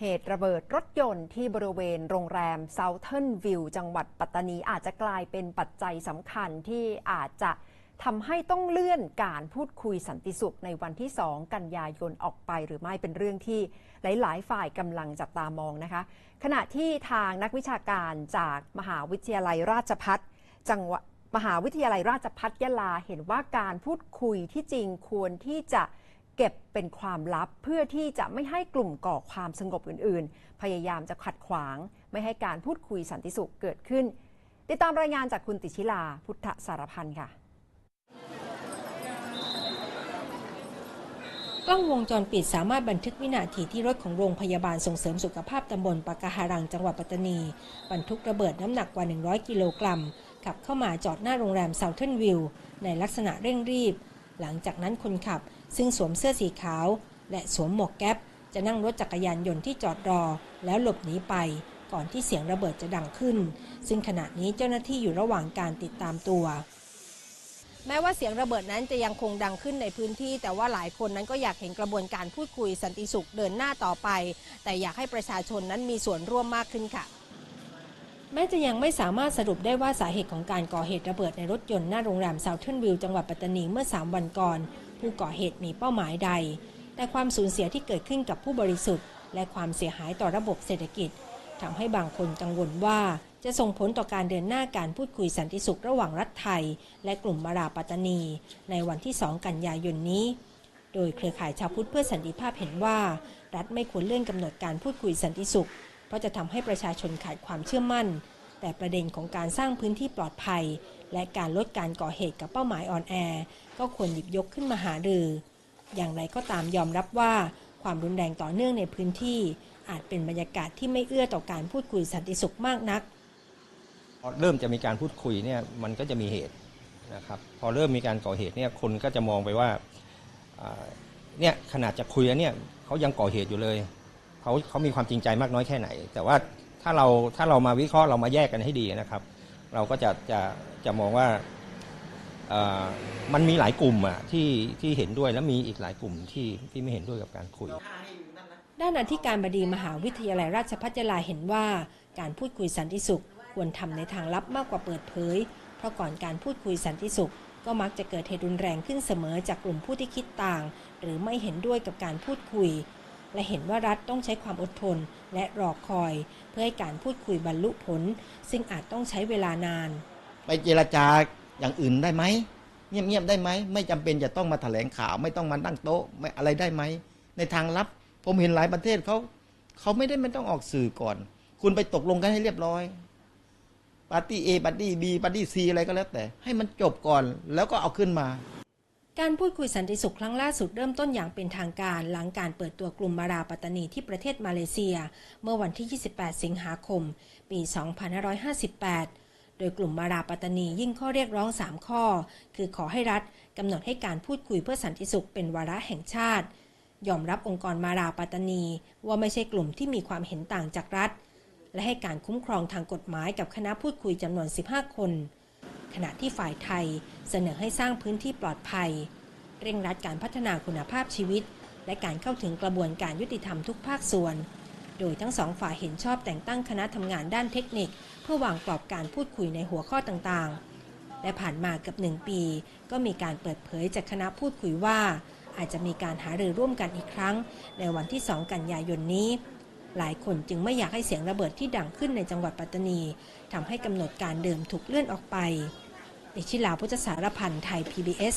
เหตุระเบิดรถยนต์ที่บริเวณโรงแรม Southern View จังหวัดปัตตานีอาจจะกลายเป็นปัจจัยสำคัญที่อาจจะทำให้ต้องเลื่อนการพูดคุยสันติสุขในวันที่ 2 กันยายนออกไปหรือไม่เป็นเรื่องที่หลาย ๆ ฝ่ายกำลังจับตามองนะคะ ขณะที่ทางนักวิชาการจากมหาวิทยาลัยราชพัฒจังหวัดมหาวิทยาลัยราชพัฒยะลาเห็นว่าการพูดคุยที่จริงควรที่จะ เก็บเป็นความลับเพื่อที่จะไม่ให้กลุ่มก่อความสงบอื่น ๆ พยายามจะขัดขวาง ไม่ให้การพูดคุยสันติสุขเกิดขึ้น ติดตามรายงานจากคุณติชิลา พุทธสารพันธ์ค่ะ กล้องวงจรปิดสามารถบันทึกวินาทีที่รถของโรงพยาบาลส่งเสริมสุขภาพตำบลปากาหารังจังหวัดปัตตานี บรรทุกระเบิดน้ำหนักกว่า 100 กิโลกรัมขับเข้ามาจอดหน้าโรงแรมเซาเทิร์นวิวในลักษณะเร่งรีบ หลังจากนั้นคนขับ ซึ่งสวมเสื้อสีขาว และสวมหมวกแก๊ป จะนั่งรถจักรยานยนต์ที่จอดรอ แล้วหลบหนีไป ก่อนที่เสียงระเบิดจะดังขึ้น ซึ่งขณะนี้เจ้าหน้าที่อยู่ระหว่างการติดตามตัว แม้ว่าเสียงระเบิดนั้นจะยังคงดังขึ้นในพื้นที่ แต่ว่าหลายคนนั้นก็อยากเห็นกระบวนการพูดคุยสันติสุขเดินหน้าต่อไป แต่อยากให้ประชาชนนั้นมีส่วนร่วมมากขึ้นค่ะ แม้จะยังไม่สามารถสรุปได้ว่าสาเหตุของการก่อเหตุระเบิดในรถยนต์หน้าโรงแรมเซาเทิร์นวิวจังหวัดปัตตานีเมื่อ 3 วันก่อน ผู้ก่อเหตุมีเป้าหมายใด แต่ความสูญเสียที่เกิดขึ้นกับผู้บริสุทธิ์ และความเสียหายต่อระบบเศรษฐกิจทำให้บางคนกังวลว่าจะส่งผลต่อการเดินหน้าการพูดคุยสันติสุขระหว่างรัฐไทย และกลุ่มมาราปัตตานี ในวันที่ 2 กันยายนนี้ โดยเครือข่ายชาวพุทธเพื่อสันติภาพเห็นว่า รัฐไม่ควรเลื่อนกำหนดการพูดคุยสันติสุข ราะจะทำให้ประชาชนขาดความเชื่อมั่น แต่ประเด็นของการสร้างพื้นที่ปลอดภัย และการลดการก่อเหตุกับเป้าหมายอ่อนแอ ก็ควรหยิบยกขึ้นมาหารือ อย่างไรก็ตามยอมรับว่าความรุนแรงต่อเนื่องในพื้นที่ อาจเป็นบรรยากาศที่ไม่เอื้อต่อการพูดคุยสันติสุขมากนักพอเริ่มจะมีการพูดคุยเนี่ยมันก็จะมีเหตุนะครับพอเริ่มมีการก่อเหตุเนี่ยคนก็จะมองไปว่าอ่าเนี่ยขนาดจะคุยแล้วเนี่ยเขายังก่อเหตุอยู่เลย เขาเขามีความจริงใจมากน้อยแค่ไหน แต่ว่าถ้าเราถ้าเรามาวิเคราะห์เรามาแยกกันให้ดีนะครับ เราก็จะจะจะมองว่ามันมีหลายกลุ่มอะที่ที่เห็นด้วยและมีอีกหลายกลุ่มที่ที่ไม่เห็นด้วยกับการคุย ด้านอธิการบดีมหาวิทยาลัยราชภัฏยาลาเห็นว่า การพูดคุยสันติสุข ควรทำในทางลับมากกว่าเปิดเผย เพราะก่อนการพูดคุยสันติสุข ก็มักจะเกิดเหตุรุนแรงขึ้นเสมอจากกลุ่มผู้ที่คิดต่าง หรือไม่เห็นด้วยกับการพูดคุย และเห็นว่ารัฐต้องใช้ความอดทนและรอคอย เพื่อให้การพูดคุยบรรลุผล ซึ่งอาจต้องใช้เวลานาน ไปเจรจาอย่างอื่นได้ไหมเงียบๆได้ไหมไม่จำเป็นจะต้องมาแถลงข่าวไม่ต้องมาตั้งโต๊ะไม่อะไรได้ไหมในทางลับ ผมเห็นหลายประเทศเขาเขาไม่ได้ไม่ต้องออกสื่อก่อน คุณไปตกลงกันให้เรียบร้อยปาร์ตี้เอปาร์ตี้บีปาร์ตี้ซีอะไรก็แล้วแต่ ให้มันจบก่อนแล้วก็เอาขึ้นมา การพูดคุยสันติสุขครั้งล่าสุดเริ่มต้นอย่างเป็นทางการ หลังการเปิดตัวกลุ่มมาราปัตตานีที่ประเทศมาเลเซีย เมื่อวันที่ 28 สิงหาคม ปี 2558 โดยกลุ่มมาราปัตตานียิ่งข้อเรียกร้อง 3 ข้อ คือขอให้รัฐกำหนดให้การพูดคุยเพื่อสันติสุขเป็นวาระแห่งชาติ ยอมรับองค์กรมาราปัตตานี ว่าไม่ใช่กลุ่มที่มีความเห็นต่างจากรัฐ และให้การคุ้มครองทางกฎหมายกับคณะพูดคุยจำนวน 15 คน ขณะที่ฝ่ายไทยเสนอให้สร้างพื้นที่ปลอดภัย เร่งรัดการพัฒนาคุณภาพชีวิต และการเข้าถึงกระบวนการยุติธรรมทุกภาคส่วน โดยทั้งสองฝ่ายเห็นชอบแต่งตั้งคณะทำงานด้านเทคนิค เพื่อวางกรอบการพูดคุยในหัวข้อต่างๆ และผ่านมาเกือบหนึ่งปี ก็มีการเปิดเผยจากคณะพูดคุยว่า อาจจะมีการหารือร่วมกันอีกครั้ง ในวันที่ 2 กันยายนนี้หลายคนจึงไม่อยากให้เสียงระเบิดที่ดังขึ้นในจังหวัดปัตตานีทำให้กำหนดการเดิมถูกเลื่อนออกไป ดิชิลาพุทธสารพันธ์ไทย PBS